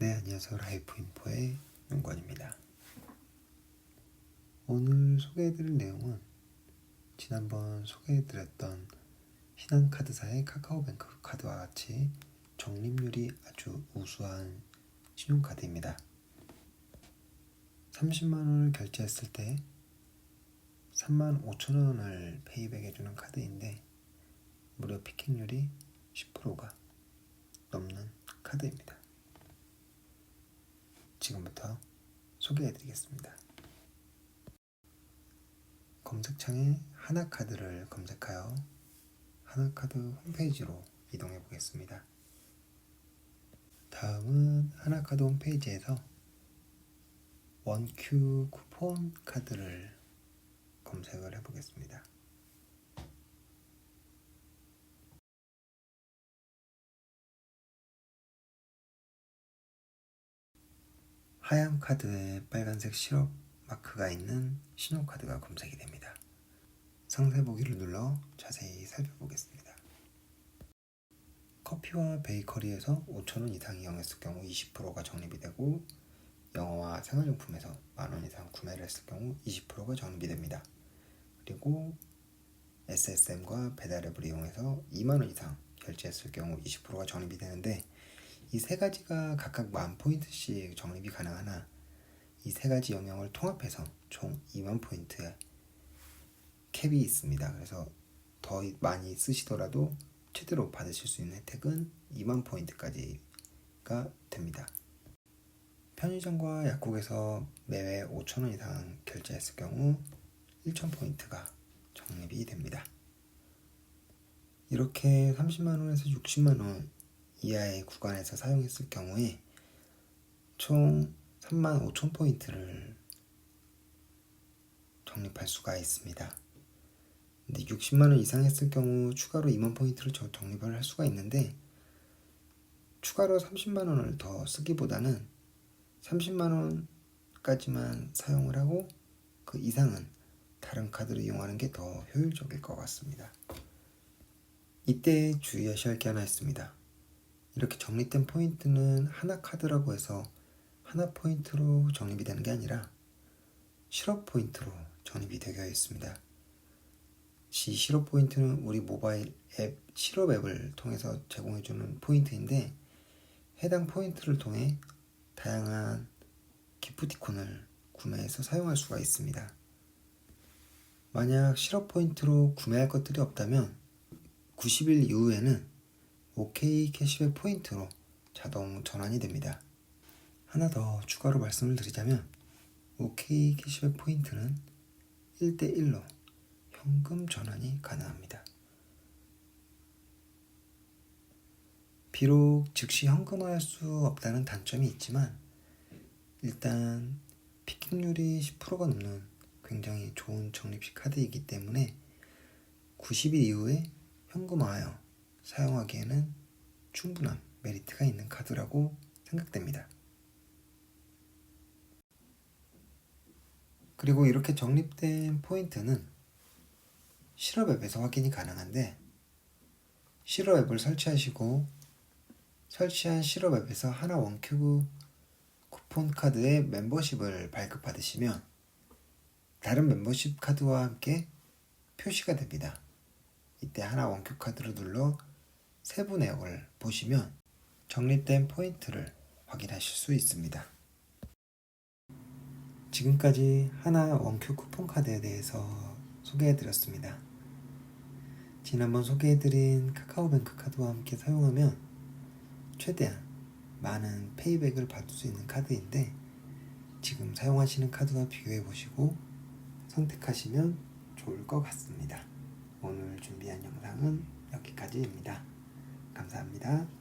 네, 안녕하세요. 라이프인포의 윤권입니다. 오늘 소개해드릴 내용은 지난번 소개해드렸던 신한카드사의 카카오뱅크 카드와 같이 적립률이 아주 우수한 신용카드입니다. 30만원을 결제했을 때 3만 5천원을 페이백 해주는 카드인데 무려 피킹률이 10%가 넘는 카드입니다. 지금부터 소개해드리겠습니다. 검색창에 하나카드를 검색하여 하나카드 홈페이지로 이동해 보겠습니다. 다음은 하나카드 홈페이지에서 원큐 쿠폰 카드를 검색을 해 보겠습니다. 하얀 카드에 빨간색 시럽 마크가 있는 신용카드가 검색이 됩니다. 상세 보기를 눌러 자세히 살펴보겠습니다. 커피와 베이커리에서 5천원 이상이 영했을 경우 20%가 적립이 되고 영어와 생활용품에서 만원 이상 구매를 했을 경우 20%가 적립이 됩니다. 그리고 SSM과 배달앱을 이용해서 2만원 이상 결제했을 경우 20%가 적립이 되는데 이 세 가지가 각각 만 포인트씩 적립이 가능하나 이 세 가지 영역을 통합해서 총 2만 포인트의 캡이 있습니다. 그래서 더 많이 쓰시더라도 최대로 받으실 수 있는 혜택은 2만 포인트까지가 됩니다. 편의점과 약국에서 매회 5천원 이상 결제했을 경우 1천 포인트가 적립이 됩니다. 이렇게 30만원에서 60만원 이하의 구간에서 사용했을 경우에 총 3만 5천 포인트를 적립할 수가 있습니다. 근데 60만 원 이상 했을 경우 추가로 2만 포인트를 적립을 할 수가 있는데 추가로 30만 원을 더 쓰기보다는 30만 원까지만 사용을 하고 그 이상은 다른 카드를 이용하는 게 더 효율적일 것 같습니다. 이때 주의하셔야 할 게 하나 있습니다. 이렇게 적립된 포인트는 하나 카드라고 해서 하나 포인트로 적립이 되는 게 아니라 실업 포인트로 적립이 되어 있습니다. 시 실업 포인트는 우리 모바일 앱 실업 앱을 통해서 제공해주는 포인트인데 해당 포인트를 통해 다양한 기프티콘을 구매해서 사용할 수가 있습니다. 만약 실업 포인트로 구매할 것들이 없다면 90일 이후에는 OK 캐시백 포인트로 자동 전환이 됩니다. 하나 더 추가로 말씀을 드리자면 OK 캐시백 포인트는 1대1로 현금 전환이 가능합니다. 비록 즉시 현금화할 수 없다는 단점이 있지만 일단 피킹률이 10%가 넘는 굉장히 좋은 적립식 카드이기 때문에 90일 이후에 현금화하여 사용하기에는 충분한 메리트가 있는 카드라고 생각됩니다. 그리고 이렇게 적립된 포인트는 실업 앱에서 확인이 가능한데 실업 앱을 설치하시고 설치한 실업 앱에서 하나 원큐브 쿠폰 카드의 멤버십을 발급받으시면 다른 멤버십 카드와 함께 표시가 됩니다. 이때 하나 원큐 카드를 눌러 세부 내역을 보시면 적립된 포인트를 확인하실 수 있습니다. 지금까지 하나 원큐 쿠폰 카드에 대해서 소개해드렸습니다. 지난번 소개해드린 카카오뱅크 카드와 함께 사용하면 최대한 많은 페이백을 받을 수 있는 카드인데 지금 사용하시는 카드와 비교해 보시고 선택하시면 좋을 것 같습니다. 오늘 준비한 영상은 여기까지입니다. 감사합니다.